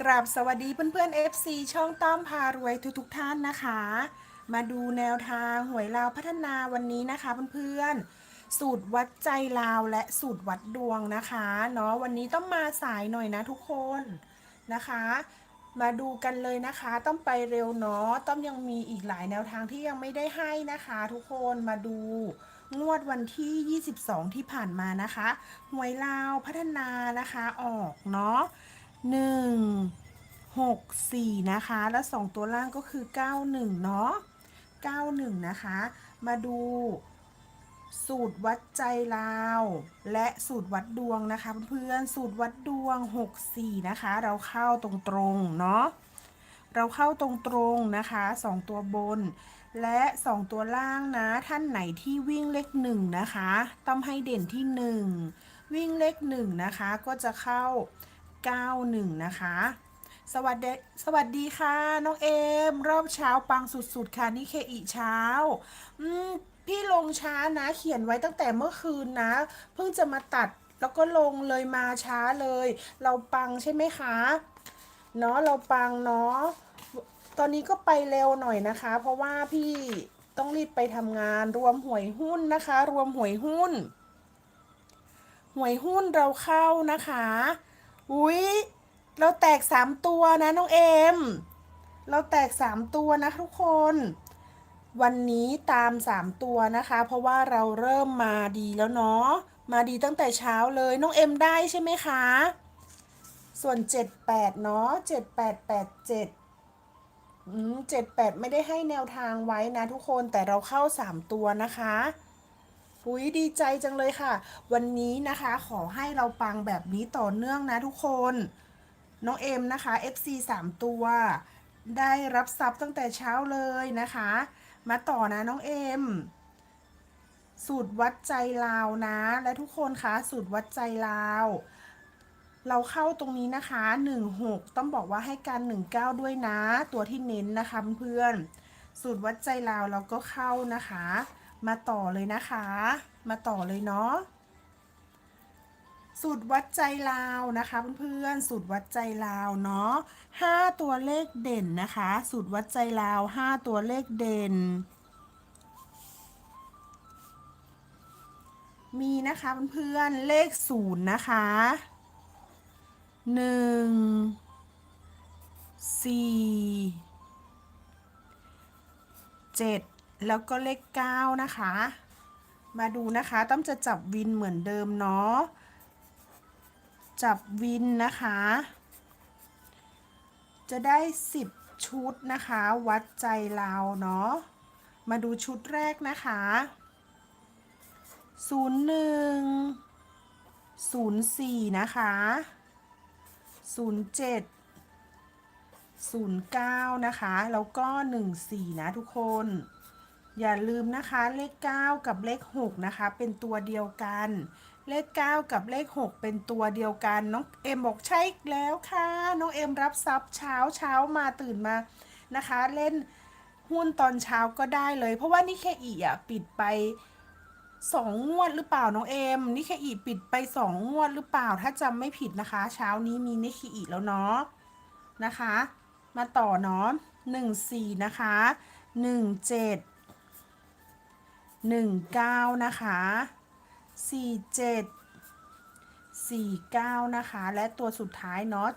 กราบสวัสดีเพื่อนๆ FC ช่องต้อมพารวยทุกๆท่านนะคะ มาดูแนวทางหวยลาวพัฒนาวันนี้นะคะเพื่อนๆสูตรวัดใจลาวและสูตรวัดดวงนะคะเนาะวันนี้ต้องมาสายหน่อยนะทุกคนนะคะ มาดูกันเลยนะคะ ต้องไปเร็วเนาะต้องยังมีอีกหลายแนวทางที่ยังไม่ได้ให้นะคะ ทุกคนมาดูงวดวันที่ 22 ที่ผ่านมานะคะหวยลาวพัฒนานะคะออกเนาะ หนึ่งหกสี่นะคะ แล้วสองตัวล่างก็คือเก้าหนึ่งเนาะเก้าหนึ่งนะคะ มาดูสูตรวัดใจลาว และสูตรวัดดวงนะคะเพื่อนๆสูตรวัดดวง 64 นะคะ เราเข้าตรงๆเนาะเราเข้าตรงๆนะคะสองตัวบน และสองตัวล่างนะ ท่านไหนที่วิ่งเลขหนึ่งนะคะ ต้องให้เด่นที่หนึ่งวิ่งเลขหนึ่งนะคะก็จะเข้า 91 นะคะ สวัสดีสวัสดีค่ะ น้องเอม รอบเช้าปังสุดๆ ค่ะ นี่เคอีเช้า อืม พี่ลงช้านะเขียนไว้ตั้งแต่เมื่อคืนนะ เพิ่งจะมาตัดแล้วก็ลงเลยมาช้าเลย เราปังใช่ไหมคะ เนาะเราปังเนาะตอนนี้ก็ไปเร็วหน่อยนะคะ เพราะว่าพี่ต้องรีบไปทำงานรวมหวยหุ้นนะคะ รวมหวยหุ้น หวยหุ้นเราเข้านะคะ อุ๊ยเราแตกสามตัวนะน้องเอ็มเราแตกสามตัวนะทุกคน วันนี้ตามสามตัวนะคะ เพราะว่าเราเริ่มมาดีแล้วเนาะ มาดีตั้งแต่เช้าเลยน้องเอ็มได้ใช่ไหมคะ ส่วน78เนาะ7887อืม78ไม่ได้ให้แนวทางไว้นะทุกคนแต่เราเข้า3ตัวนะคะ อุ้ยดีใจจังเลยค่ะ วันนี้นะคะขอให้เราปังแบบนี้ต่อเนื่องนะทุกคน น้องเอ็มนะคะ FC 3 ตัว ได้รับทรัพย์ตั้งแต่เช้าเลยนะคะ มาต่อนะน้องเอ็มสูตรวัดใจลาวนะ และทุกคนคะสูตรวัดใจลาว เราเข้าตรงนี้นะคะ 16 ต้องบอกว่าให้การ 19 ด้วยนะ ตัวที่เน้นนะคะเพื่อนๆสูตรวัดใจลาวเราก็เข้านะคะ มาต่อเลยนะคะ มาต่อเลยเนาะสูตรวัดใจลาวนะคะเพื่อนๆสูตรวัดใจลาวเนาะห้าตัวเลขเด่นนะคะ สูตรวัดใจลาวห้าตัวเลขเด่น มีนะคะเพื่อนๆเลขศูนย์นะคะหนึ่งสี่เจ็ด แล้วก็เลขเก้านะคะ มาดูนะคะต้องจะจับวินเหมือนเดิมเนาะ จับวินนะคะ จะได้ 10 ชุดนะคะ วัดใจเราเนาะ มาดูชุดแรกนะคะ 01 04 นะคะ 07 09 นะคะ แล้วก็ 14 นะทุกคน อย่าลืมนะคะเลข 9 กับเลข 6 นะคะ เป็นตัวเดียวกัน เลข 9 กับเลข 6 เป็นตัวเดียวกัน น้องเอ็มบอกใช่แล้วค่ะ น้องเอ็มรับทรัพย์เช้าเช้ามาตื่นมานะคะ เล่นหุ้นตอนเช้าก็ได้เลย เพราะว่านี่แค่อีอะปิดไปสองงวดหรือเปล่าน้องเอ็มนี่แค่อีปิดไปสองงวดหรือเปล่า ถ้าจำไม่ผิดนะคะ เช้านี้มีนิคิอีแล้วเนาะนะคะ มาต่อเนาะหนึ่งสี่นะคะหนึ่งเจ็ด 19 นะคะ 47 49 นะคะ และตัวสุดท้ายเนาะ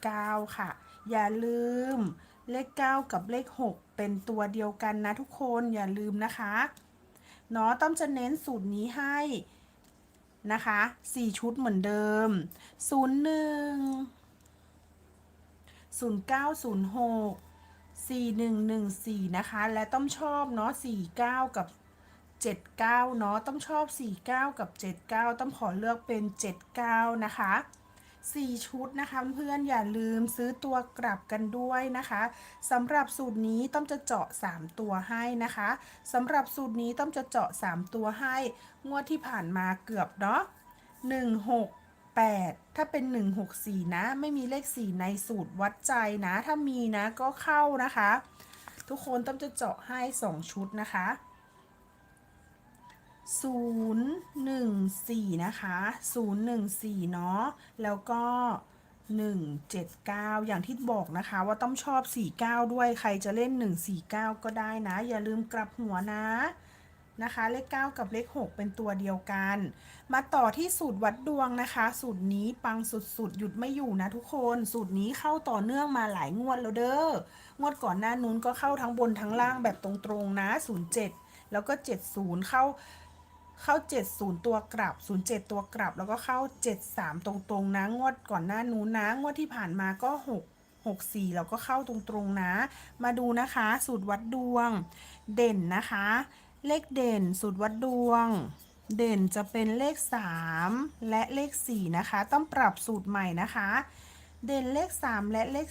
79 ค่ะ อย่าลืมเลข 9 กับเลข 6 เป็นตัวเดียวกันนะทุกคนอย่าลืมนะคะเนาะต้อมจะเน้นสูตรนี้ให้นะคะ 4 ชุดเหมือนเดิม 01 0906 4114 นะคะ และต้องชอบเนาะ49 กับ 79เนาะต้องชอบ 49 กับ 79 ต้องขอเลือกเป็น 79 นะคะ 4 ชุดนะคะเพื่อนอย่าลืมซื้อตัวกลับกันด้วยนะคะสำหรับสูตรนี้ต้องจะเจาะ 3 ตัวให้นะคะสำหรับสูตรนี้ต้องจะเจาะ 3 ตัวให้ งวดที่ผ่านมาเกือบเนาะ168 ถ้าเป็น 164 นะ ไม่มีเลข 4 ในสูตรวัดใจนะ ถ้ามีนะก็เข้านะคะ ทุกคนต้องจะเจาะให้ 2 ชุดนะคะ 014 นะคะ 014 เนาะ แล้วก็ 179 อย่างที่บอกนะคะว่าต้องชอบ 49 ด้วย ใครจะเล่น 149 ก็ได้นะ อย่าลืมกลับหัวนะ นะคะ เลข 9 กับเลข 6 เป็นตัวเดียวกัน มาต่อที่สูตรวัดดวงนะคะ สูตรนี้ปังสุดๆ หยุดไม่อยู่นะทุกคน สูตรนี้เข้าต่อเนื่องมาหลายงวดแล้วเด้อ งวดก่อนหน้านู้นก็เข้าทั้งบนทั้งล่างแบบตรงๆนะ 07 แล้วก็ 70 เข้า เข้า 70 ตัวกลับ 07 ตัวกลับ แล้วก็เข้า 73 ตรงๆนะ งวดก่อนหน้านู้นนะ งวดที่ผ่านมาก็ 6 64 แล้วก็เข้าตรงๆนะ มาดูนะคะ สูตรวัดดวง เด่นนะคะ เลขเด่น สูตรวัดดวง เด่นจะเป็นเลข 3 และเลข 4 นะคะ ต้องปรับสูตรใหม่นะคะ เด่นเลข 3 และเลข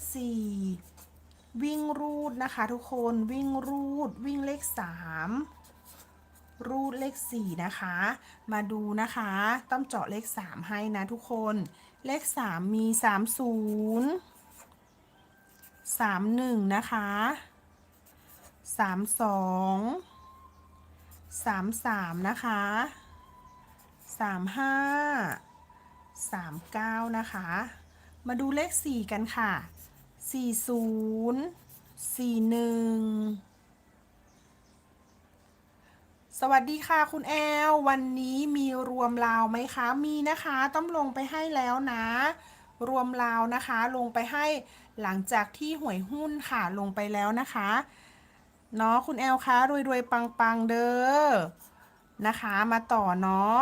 4 วิ่งรูดนะคะ ทุกคน วิ่งรูด วิ่งเลข 3 รูดเลข 4 นะคะ มาดูนะคะ ต้องเจาะเลข 3 ให้นะทุกคน เลข 3 มี 30 31 นะคะ 32 33 นะคะ 35 39 นะคะ มาดูเลข 4 กันค่ะ 40 41 สวัสดีค่ะคุณแอล วันนี้มีรวมลาวไหมคะ มีนะคะต้องลงไปให้แล้วนะ รวมลาวนะคะ ลงไปให้หลังจากที่หวยหุ้นค่ะลงไปแล้วนะคะเนาะคุณแอลคะรวยรวยปังปังๆเด้อนะคะมาต่อเนาะ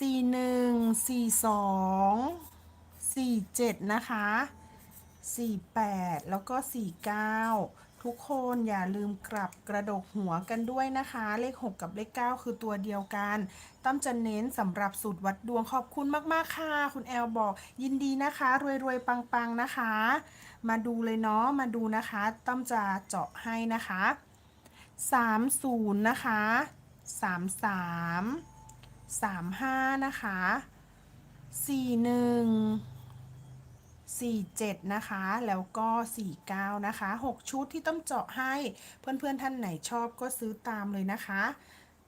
41 42 47นะคะ48แปดแล้วก็49 ทุกคนอย่าลืมกลับกระดกหัวกันด้วยนะคะ เลข 6 กับเลข 9 คือตัวเดียวกัน ตั้มจะเน้นสำหรับสูตรวัดดวงขอบคุณมาก ๆ ค่ะ คุณแอลบอกยินดีนะคะ รวยรวยปัง ๆ นะคะ มาดูเลยเนาะมาดูนะคะ ตั้มจะเจาะให้นะคะ 30 นะคะ 33 35 นะคะ 41 47 นะคะ แล้วก็ 49 นะคะ 6 ชุดที่ต้องเจาะให้ เพื่อนๆท่านไหนชอบก็ซื้อตามเลยนะคะ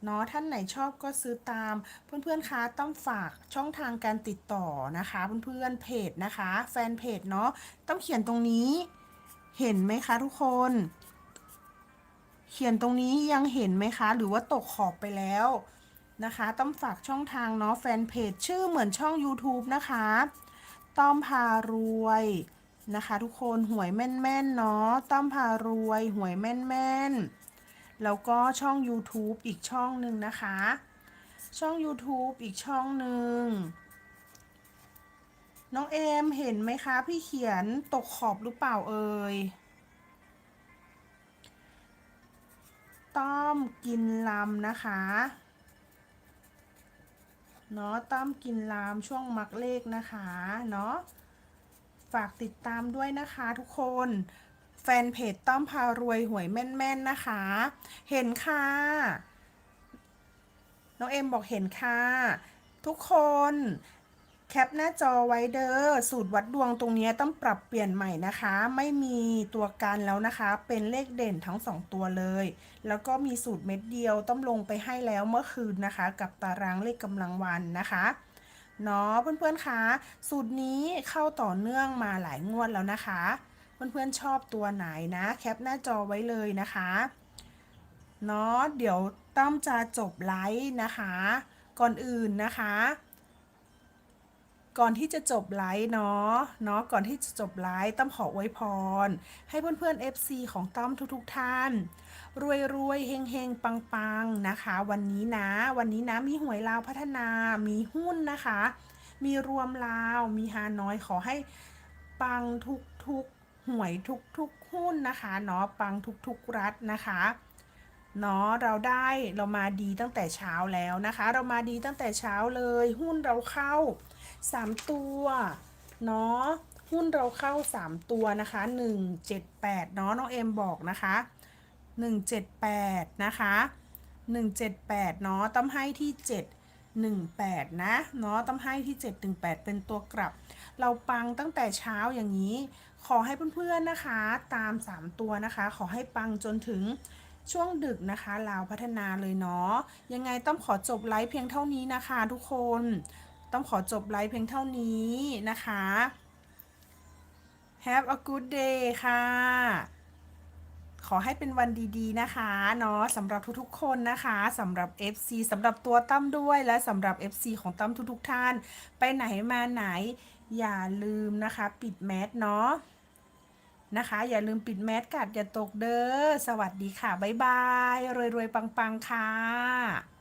เนาะท่านไหนชอบก็ซื้อตาม เพื่อนๆคะต้องฝากช่องทางการติดต่อนะคะ เพื่อนๆเพจนะคะ แฟนเพจเนาะต้องเขียนตรงนี้เห็นไหมคะทุกคน เขียนตรงนี้ยังเห็นไหมคะ หรือว่าตกขอบไปแล้วนะคะ ต้องฝากช่องทางเนาะแฟนเพจชื่อเหมือนช่อง YouTube นะคะ ต้อมพารวยนะคะทุกคนหวยแม่นๆเนาะต้อมพารวยหวยแม่นๆ แล้วก็ช่อง YouTube อีกช่องหนึ่งนะคะ ช่อง YouTube อีกช่องหนึ่งน้องเอมเห็นไหมคะ พี่เขียนตกขอบหรือเปล่าเอ่ยต้อมกินลำนะคะ เนาะต้อมกินลามช่วงมักเลขนะคะเนาะฝากติดตามด้วยนะคะทุกคนแฟนเพจต้อมพารวยหวยแม่น ๆ นะคะ เห็นค่ะ น้องเอ็มบอกเห็นค่ะ ทุกคน แคปหน้าจอไว้เด้อสูตรวัดดวงตรงนี้ต้องปรับเปลี่ยนใหม่นะคะ ไม่มีตัวกันแล้วนะคะ เป็นเลขเด่นทั้ง 2 ตัวเลย แล้วก็มีสูตรเม็ดเดียวต้องลงไปให้แล้วเมื่อคืนนะคะ กับตารางเลขกำลังวันนะคะเนาะเพื่อนๆคะสูตรนี้เข้าต่อเนื่องมาหลายงวดแล้วนะคะ เพื่อนๆชอบตัวไหนนะ แคปหน้าจอไว้เลยนะคะเนาะเดี๋ยวต้อมจะจบไลฟ์นะคะ ก่อนอื่นนะคะ ก่อนที่จะจบไลฟ์เนาะเนาะก่อนที่จะจบไลฟ์ต้อมขออวยพร ให้เพื่อนๆ FC ของต้อมทุกๆท่าน รวยรวยเฮงเฮงปังปังนะคะ วันนี้นะ วันนี้นะมีหวยลาวพัฒนา มีหุ้นนะคะ มีรวมลาว มีฮานอยขอให้ปังทุกๆหวยทุกๆหุ้นนะคะเนาะปังทุกๆรัฐนะคะเนาะเราได้เรามาดีตั้งแต่เช้าแล้วนะคะ เรามาดีตั้งแต่เช้าเลย หุ้นเราเข้า 3ตัวเนาะหุ้นเราเข้า3ตัวนะคะ178เนาะน้องเอ็มบอกนะคะ178นะคะ178เนาะต้องให้ที่718นะเนาะต้องให้ที่718เป็นตัวกลับ เราปังตั้งแต่เช้าอย่างนี้ ขอให้เพื่อนๆนะคะตาม3ตัวนะคะ ขอให้ปังจนถึงช่วงดึกนะคะลาวพัฒนาเลยเนาะยังไงต้องขอจบไลฟ์เพียงเท่านี้นะคะทุกคน ต้องขอจบไลฟ์เพียงเท่านี้นะคะ Have a good day ค่ะ ขอให้เป็นวันดีๆนะคะเนาะสำหรับทุกๆคนนะคะสำหรับ FC สำหรับตัวตั้มด้วยและสำหรับ FC ของตั้มทุกๆท่าน ไปไหนมาไหนอย่าลืมนะคะ ปิดแมสเนาะนะคะ อย่าลืมปิดแมสกัดอย่าตกเด้อ สวัสดีค่ะ บ๊ายบาย รวยๆ ปัง ๆ ค่ะ